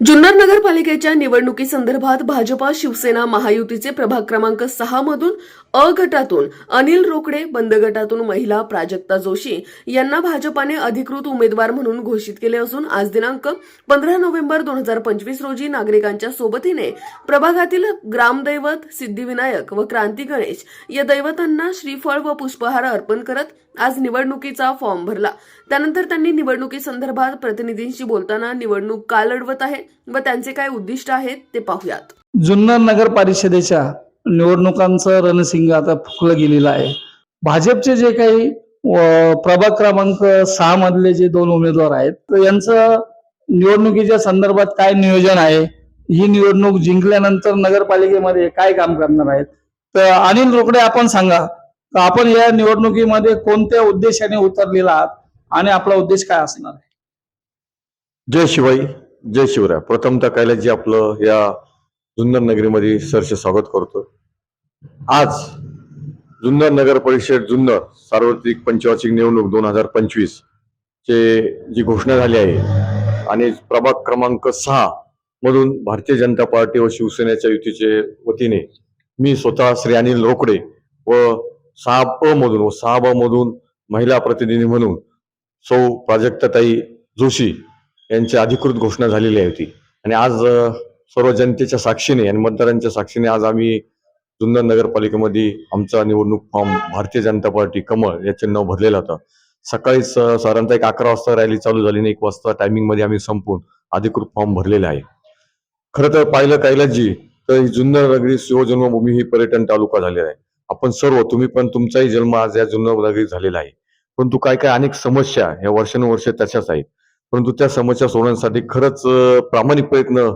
जुन्नर नगरपालिकेच्या निवडणुकीसंदर्भात भाजपा शिवसेना महायुतीचे प्रभाग क्रमांक सहा मधून अ गटातून अनिल रोकडे बंद गटातून महिला प्राजक्ता जोशी यांना भाजपाने अधिकृत उमेदवार म्हणून घोषित केले असून आज दिनांक पंधरा नोव्हेंबर दोन हजार पंचवीस रोजी नागरिकांच्या सोबतीने प्रभागातील ग्रामदैवत सिद्धिविनायक व क्रांती गणेश या दैवतांना श्रीफळ व पुष्पहार अर्पण करत आज निवडणुकीचा फॉर्म भरला. त्यानंतर त्यांनी निवडणुकीसंदर्भात प्रतिनिधींशी बोलताना निवडणूक का लढवत आहे व त्यांचे काय उद्दिष्ट आहेत ते पाहुयात. जुन्नर नगर परिषदेच्या निवडणुकांचं रणसिंग आता फुकलं गेलेलं आहे. भाजपचे जे काही प्रभाग क्रमांक सहा मधले जे दोन उमेदवार आहेत तर यांचं निवडणुकीच्या संदर्भात काय नियोजन आहे? ही निवडणूक जिंकल्यानंतर नगरपालिकेमध्ये काय काम करणार आहेत? तर अनिल रोकडे आपण सांगा तर आपण या निवडणुकीमध्ये कोणत्या उद्देशाने उतरलेला आहात? आणि आपला उद्देश काय असणार आहे? जय शिवाई. जय शिवराय. प्रथमतः कैलासजी आपलं या जुन्नर नगरीमध्ये सरसे स्वागत करतो आज जुन्नर नगर परिषद जुन्नर सार्वत्रिक पंचवार्षिक निवडणूक दोन हजार पंचवीस चे जी घोषणा झाली आहे आणि प्रभाग क्रमांक सहा मधून भारतीय जनता पार्टी व शिवसेनेच्या युतीचे वतीने मी स्वतः श्री अनिल रोकडे व सहा प मधून व सहा ब मधून महिला प्रतिनिधी म्हणून सौ प्राजक्ताताई जोशी यांची अधिकृत घोषणा झालेली आहे होती आणि आज सर्व जनतेच्या साक्षीने आणि मतदारांच्या साक्षीने आज आम्ही जुन्नर नगरपालिकेमध्ये आमचा निवडणूक फॉर्म भारतीय जनता पार्टी कमळ या चिन्ह भरलेला होता. सकाळीच साधारणतः एक अकरा वाजता रॅली चालू झाली आणि एक वाजता टायमिंगमध्ये आम्ही संपून अधिकृत फॉर्म भरलेला आहे. खरं तर पाहिलं कैलासजी तर ही जुन्नर नगरी शिवजन्मभूमी ही पर्यटन तालुका झालेला आहे. आपण सर्व तुम्ही पण तुमचाही जन्म आज या जुन्नर नगरीत झालेला आहे. परंतु काय काय अनेक समस्या या वर्षानुवर्ष तशाच आहेत. परंतु त्या समस्या सोडवण्यासाठी खरंच प्रामाणिक प्रयत्न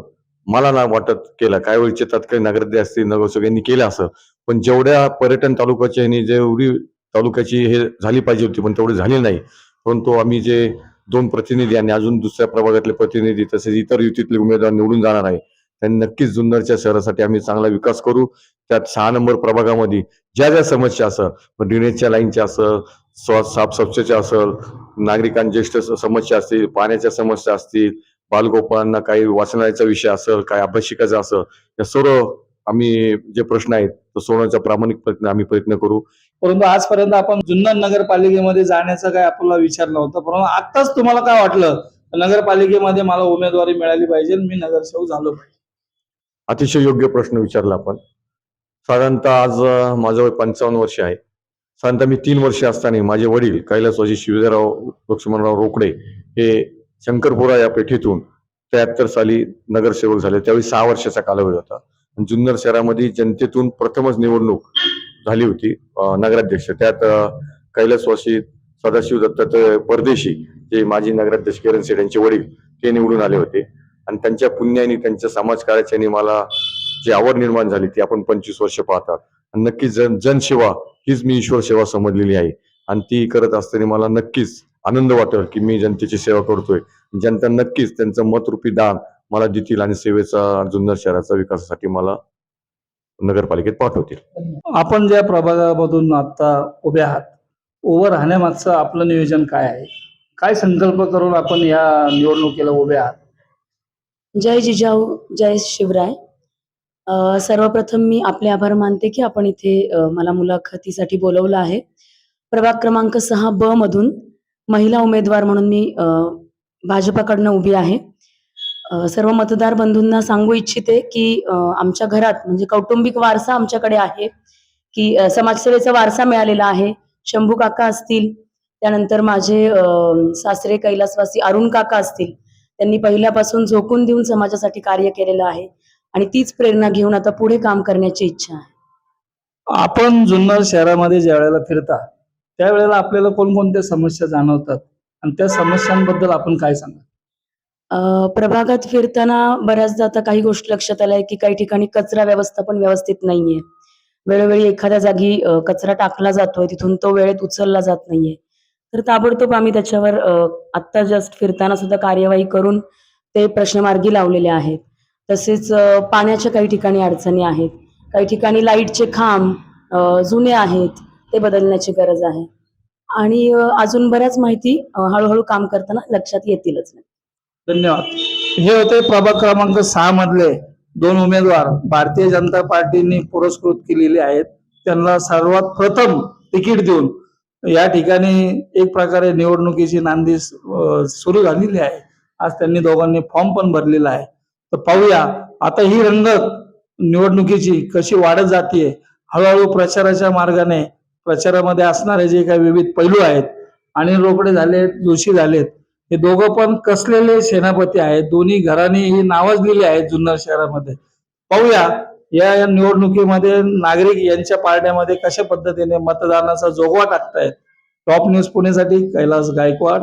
मला ना वाटत केला. काय वेळी येतात काही असतील नगरसेवक यांनी केलं असं. पण जेवढ्या पर्यटन तालुक्याच्या यांनी जेवढी तालुक्याची हे झाली पाहिजे होती पण तेवढी झाली नाही. परंतु आम्ही जे दोन प्रतिनिधी आणि अजून दुसऱ्या प्रभागातले प्रतिनिधी तसेच इतर युतीतले उमेदवार निवडून जाणार आहे त्यांनी नक्कीच जुन्नरच्या शहरासाठी आम्ही चांगला विकास करू. त्यात सहा नंबर प्रभागामध्ये ज्या ज्या समस्या असं ड्रेनेजच्या लाईनच्या असं स्व साफसफाईच्या असेल नागरिकांच्या ज्येष्ठ समस्या असतील पाण्याच्या समस्या असतील बालगोपाळांना काही वाचनालयाचा विषय असेल काय अभ्यासिकाचा असेल या सर्व आम्ही जे प्रश्न आहेत तो सोडवण्याचा प्रामाणिक प्रयत्न आम्ही प्रयत्न करू. परंतु आजपर्यंत आपण जुन्नर नगरपालिकेमध्ये जाण्याचा काय आपला विचार नव्हता परंतु आताच तुम्हाला काय वाटलं? नगरपालिकेमध्ये मला उमेदवारी मिळाली पाहिजे मी नगरसेवक झालो पाहिजे. अतिशय योग्य प्रश्न विचारला आपण. साधारणतः आज माझं वय पंचावन्न वर्ष आहे. साधारणतः मी तीन वर्ष असताना माझे वडील कैलासवाजी शिवजयराव लक्ष्मणराव रोकडे हे शंकरपुरा या पेठेतून त्र्याहत्तर साली नगरसेवक झाले. त्यावेळी सहा वर्षाचा कालावधी होता. आणि जुन्नर शहरामध्ये जनतेतून प्रथमच निवडणूक झाली होती नगराध्यक्ष. त्यात कैलासवासी सदाशिव दत्त परदेशी जे माजी नगराध्यक्ष किरण सेठ यांचे वडील ते निवडून आले होते. आणि त्यांच्या पुण्याने त्यांच्या समाजकार्याच्याने मला जी आवड निर्माण झाली ती आपण पंचवीस वर्ष पाहतात. आणि नक्कीच जन जनसेवा हीच मी ईश्वर सेवा समजलेली आहे. आणि ती करत असताना मला नक्कीच आनंद वाटेल की मी जनतेची सेवा करतोय. जनता नक्कीच त्यांचं मतरूपी दान मला देतील आणि सेवेचा जुन्नर शहराचा विकासासाठी मला नगरपालिकेत पाठवतील. आपण ज्या प्रभागामधून आता उभे आहात उभं राहण्यामागचं आपलं नियोजन काय आहे? काय संकल्प करून आपण या निवडणुकीला उभे आहात? जय जिजाऊ जय शिवराय. सर्वप्रथम मी आपले आभार मानते की आपण इथे मला मुलाखतीसाठी बोलवलं आहे. प्रभाग क्रमांक सहा ब मधून महिला उमेदवार म्हणून मी अ, भाजपाकडनं उभी आहे. सर्व मतदार बंधूंना सांगू इच्छिते की आमच्या घरात म्हणजे कौटुंबिक वारसा आमच्याकडे आहे की समाजसेवेचा वारसा मिळालेला आहे. शंभू काका असतील त्यानंतर माझे सासरे कैलासवासी अरुण काका असतील त्यांनी पहिल्यापासून झोकून देऊन समाजासाठी कार्य केलेलं आहे. आणि तीच प्रेरणा घेऊन आता पुढे काम करण्याची इच्छा आहे. आपण जुन्नर शहरामध्ये ज्या वेळेला फिरता त्यावेळेला आपल्याला कोणकोणत्या समस्या जाणवतात? आणि त्या समस्यांबद्दल आपण काय सांगा प्रभागात फिरताना बऱ्याचदा आता काही गोष्टी लक्षात आल्या की काही ठिकाणी कचरा व्यवस्थापन व्यवस्थित नाहीये. वेळोवेळी एखाद्या जागी कचरा टाकला जातोय तिथून तो वेळेत उचलला जात नाहीये. तर ताबडतोब आम्ही त्याच्यावर आत्ता जस्ट फिरताना सुद्धा कार्यवाही करून ते प्रश्न मार्गी लावलेले आहेत. तसेच पाण्याच्या काही ठिकाणी अडचणी आहेत. काही ठिकाणी लाईटचे खांब जुने आहेत ते बदलण्याची गरज आहे. आणि अजून बऱ्याच माहिती हळूहळू काम करताना लक्षात येतीलच. धन्यवाद. हे होते प्रभाग क्रमांक सहा मधले दोन उमेदवार. भारतीय जनता पार्टीने पुरस्कृत केलेले आहेत. त्यांना सर्वात प्रथम तिकीट देऊन या ठिकाणी एक प्रकारे निवडणुकीची नांदी सुरू झालेली आहे. आज त्यांनी दोघांनी फॉर्म पण भरलेला आहे. तर पाहूया. आता ही रंगत निवडणुकीची कशी वाढत जाते हळूहळू प्रचाराच्या मार्गाने प्रचारामध्ये असणारे जे काही विविध पैलू आहेत आणि रोकडे झालेत जोशी झालेत हे दोघं पण कसलेले सेनापती आहेत? दोन्ही घरांनी ही नावच दिली आहेत जुन्नर शहरामध्ये. पाहूया या या निवडणुकीमध्ये नागरिक यांच्या पारड्यामध्ये कशा पद्धतीने मतदानाचा जोगवा टाकतायत? टॉप न्यूज पुणेसाठी कैलास गायकवाड.